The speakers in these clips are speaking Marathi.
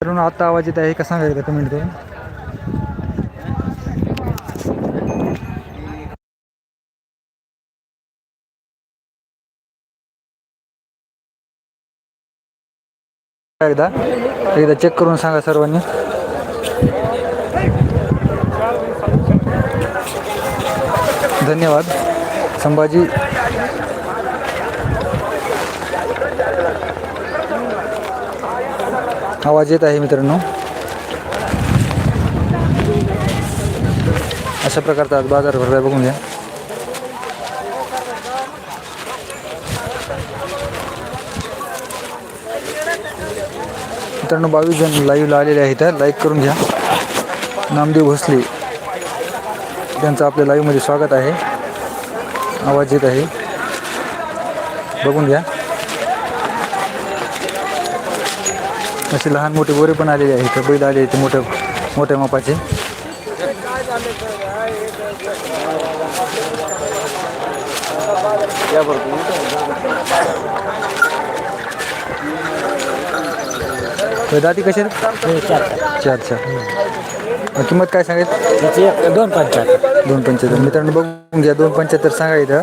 मित्रांनो आता आवाज येत आहे. का सांगायचं कमेंट करून? एकदा एकदा चेक करून सांगा सर्वांनी. धन्यवाद. संभाजी. आवाज येत आहे मित्रांनो. अशा प्रकारचा आज बाजार भरलाय बघून घ्या. मित्रांनो बावीस जण लाईव्हला आलेले आहेत लाईक करून घ्या. नामदेव भोसले त्यांचं आपल्या लाईव्हमध्ये स्वागत आहे. आवाज येत आहे. बघून घ्या. असे लहान मोठे गोरे पण आलेले आहेत बैल आले आहेत मोठ्या मोठ्या मापाचे. दाती कसे? चार चार. किंमत काय सांगायचं? दोन पंचायत दोन पंच्याहत्तर मित्रांनो बघून घ्या. दोन पंच्याहत्तर सांगा इथं.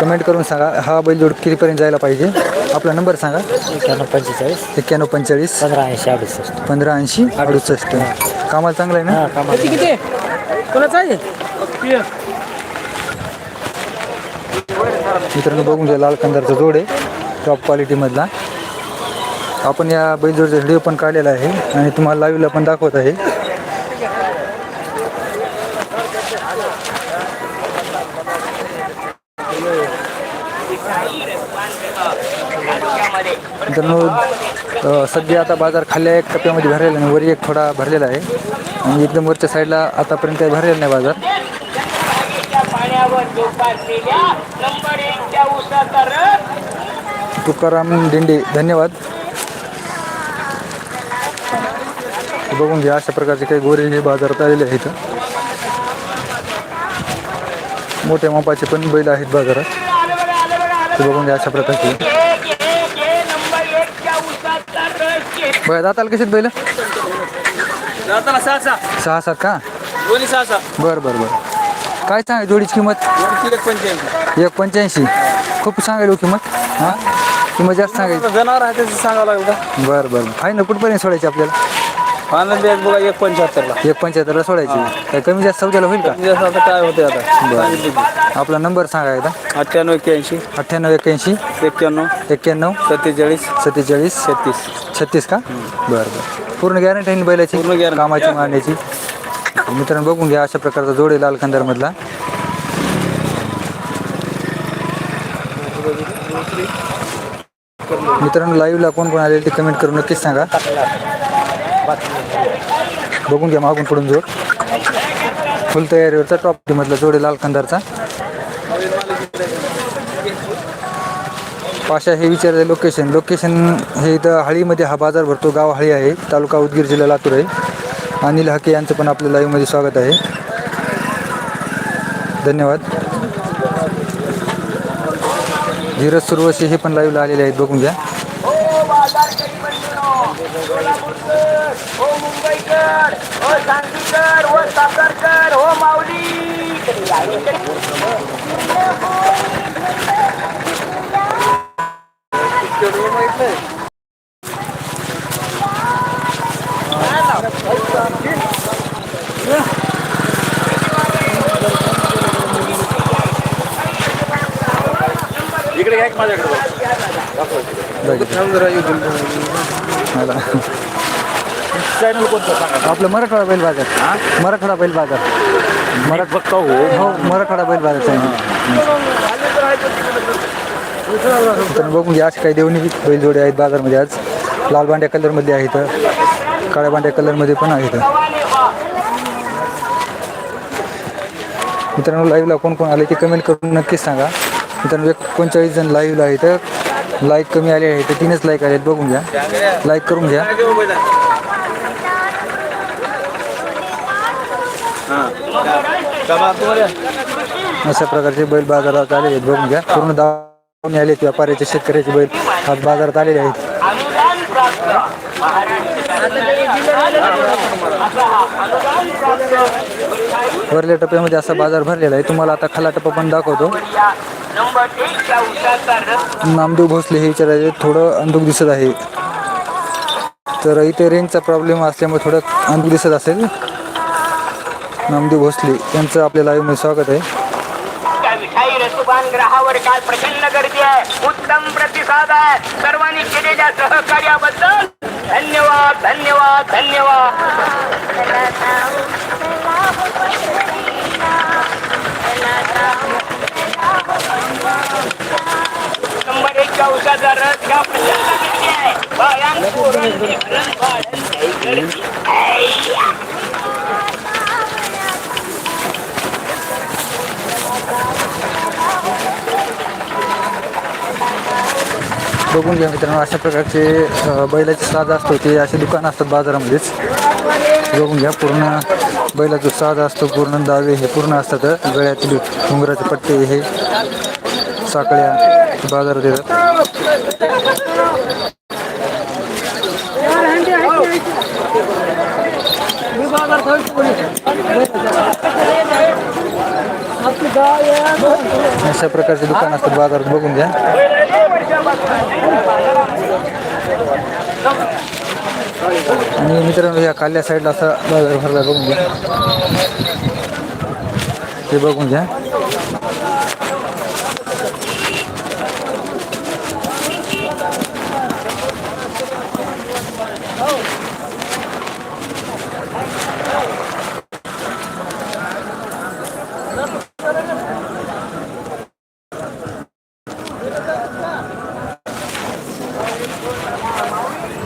कमेंट करून सांगा. हा बैलजोड कितीपर्यंत जायला पाहिजे? आपला नंबर सांगा. एक्क्याण्णव पंचेचाळीस. एक्क्याण्णव पंचेचाळीस. पंधरा ऐंशी अडुसष्ट. पंधरा ऐंशी अडुसष्ट. कामाला चांगलं आहे ना? हा कामा किती? कोणाचं आहे? मित्रांनो बघून घ्या लाल कंदारचा जोड आहे. टॉप क्वालिटीमधला आपण या बैलजोडचा व्हिडिओ पण काढलेला आहे आणि तुम्हाला लाईव्हला पण दाखवत आहे. मित्रांनो सध्या आता बाजार खाल्ल्या एक टप्प्यामध्ये भरलेला आणि वरी एक थोडा भरलेला आहे. आणि एकदम वरच्या साईडला आतापर्यंत काही भरलेला नाही बाजार. तुकाराम दिंडे धन्यवाद. बघून घ्या अशा प्रकारचे काही गोरे हे बाजारात आलेले आहेत. मोठ्या मापाचे पण बैल आहेत बाजारात. ते बघून घ्या अशा प्रकारचे. बघा जाताल कसे बैल? सहा सहा. सहा सात का? दोन्ही सहा सहा. बरं बरं बरं. काय सांगाय जोडीची किंमत? एक पंच्याऐंशी. एक पंच्याऐंशी. खूप सांगायला हो किंमत हां? किंमत जास्त सांगायची. जनावर आहे त्याचं सांगावं लागेल का? बरं बरं. आहे ना कुठपर्यंत सोडायची आपल्याला? आनंद बॅग बघा एक पंच्याहत्तरला. एक पंच्याहत्तरला सोडायची. कमी जास्त सौद्याला होईल का? जसं आता काय होते आता? सांगितलं की. आपला नंबर सांगा एकदा. अठ्ठ्याण्णव एक्क्याऐंशी. अठ्ठ्याण्णव एक्क्याऐंशी. एक्क्याण्णव. एक्क्याण्णव. सत्तेचाळीस. सत्तेचाळीस. छत्तीस. छत्तीस का? बरं बरं. पूर्ण गॅरंटी आहे ना बैलाची? पूर्ण guarantee. कामाची मारण्याची मित्रांनो बघून घ्या अशा प्रकारचा जोड आहे लाल खंदारमधला मित्रांनो लाईव्हला कोण कोण आलेले ते कमेंट करून नक्कीच सांगा. बघून घ्या मागून पडून जोड फुल तयारीवरचा टॉप मधला जोड लाल कंदारचा पाशा हे विचारले लोकेशन लोकेशन हे इथं हळीमध्ये हा बाजार भरतो. गाव हळी आहे. तालुका उदगीर जिल्हा लातूर आहे. अनिल हके यांचं पण आपल्या लाईव्हमध्ये स्वागत आहे. धन्यवाद. धीरज सुरवशी हे पण लाईव्हला आलेले आहेत. बघून घ्या. हो मुंबईकर हो सांगलीकर हो सातारकर हो माऊली. इकडे घ्या माझ्याकडे चॅनल कोणतं सांगा? आपलं मराठवाडा बैल बाजार मराठवाडा बैल बाजार मराठ हो. हो मराठवाडा बैल बाजार तर बघून घ्या असे काही देवणी बैलजोडे आहेत बाजारमध्ये आज. लाल बांड्या कलरमध्ये आहेत काळ्या बांड्या कलरमध्ये पण आहेत मित्रांनो लाईव्हला कोण कोण आले ते कमेंट करून नक्कीच सांगा. मित्रांनो एकोणचाळीस जण लाईव्हला आहेत. लाईक कमी आले आहेत. तर तीनच लाईक आले आहेत. बघून घ्या. लाईक करून घ्या. अशा प्रकारचे बैल बाजारात आले आहेत. बघून घ्या. पूर्ण दावून आले आहेत व्यापाऱ्याचे शेतकऱ्याचे बैल आज बाजारात आलेले आहेत. वरल्या टप्प्यामध्ये असा बाजार भरलेला आहे. तुम्हाला आता खाला टप्पा पण दाखवतो. नामदेव भोसले हे विचारायचे थोडं अंधुक दिसत आहे. तर इथे रेंजचा प्रॉब्लेम असल्यामुळे थोडं अंधुक दिसत असेल. नामदेव भोसले यांचं आपल्या लाईव्हमध्ये स्वागत आहे. त्या मिठाई रसुबान ग्रहावर काल प्रचंड गर्दी आहे. उत्तम प्रतिसाद आहे. सर्वांनी केलेल्या सहकार्याबद्दल धन्यवाद धन्यवाद धन्यवाद. नंबर एक च्या उसाचा रस का प्रचंड गर्दी आहे? बाळां, पोरां, लेकरं, बघून घ्या मित्रांनो अशा प्रकारचे बैलाचे साज असतो ते असे दुकान असतात बाजारामध्येच. बघून घ्या पूर्ण बैलाचा जो साज असतो पूर्ण दावे हे पूर्ण असतात. गळ्यातील डोंगराचे पट्टे हे साकळ्या बाजारात येतात. अशा प्रकारचे दुकान असतात बाजारात बघून घ्या. आणि मित्रांनो या काल्या साईडला असा बाजार भरला बघून घ्या. ते बघून घ्या.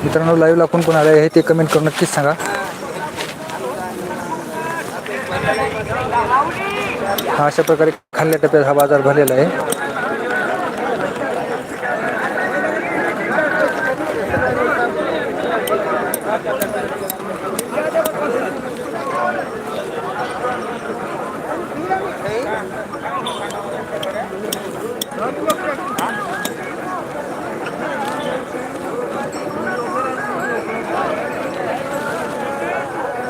मित्रांनो लाईव्ह लाखून कोण आलं आहे ते कमेंट करून नक्कीच सांगा. हा अशा प्रकारे खाल्ल्या टप्प्यात हा बाजार भरलेला आहे.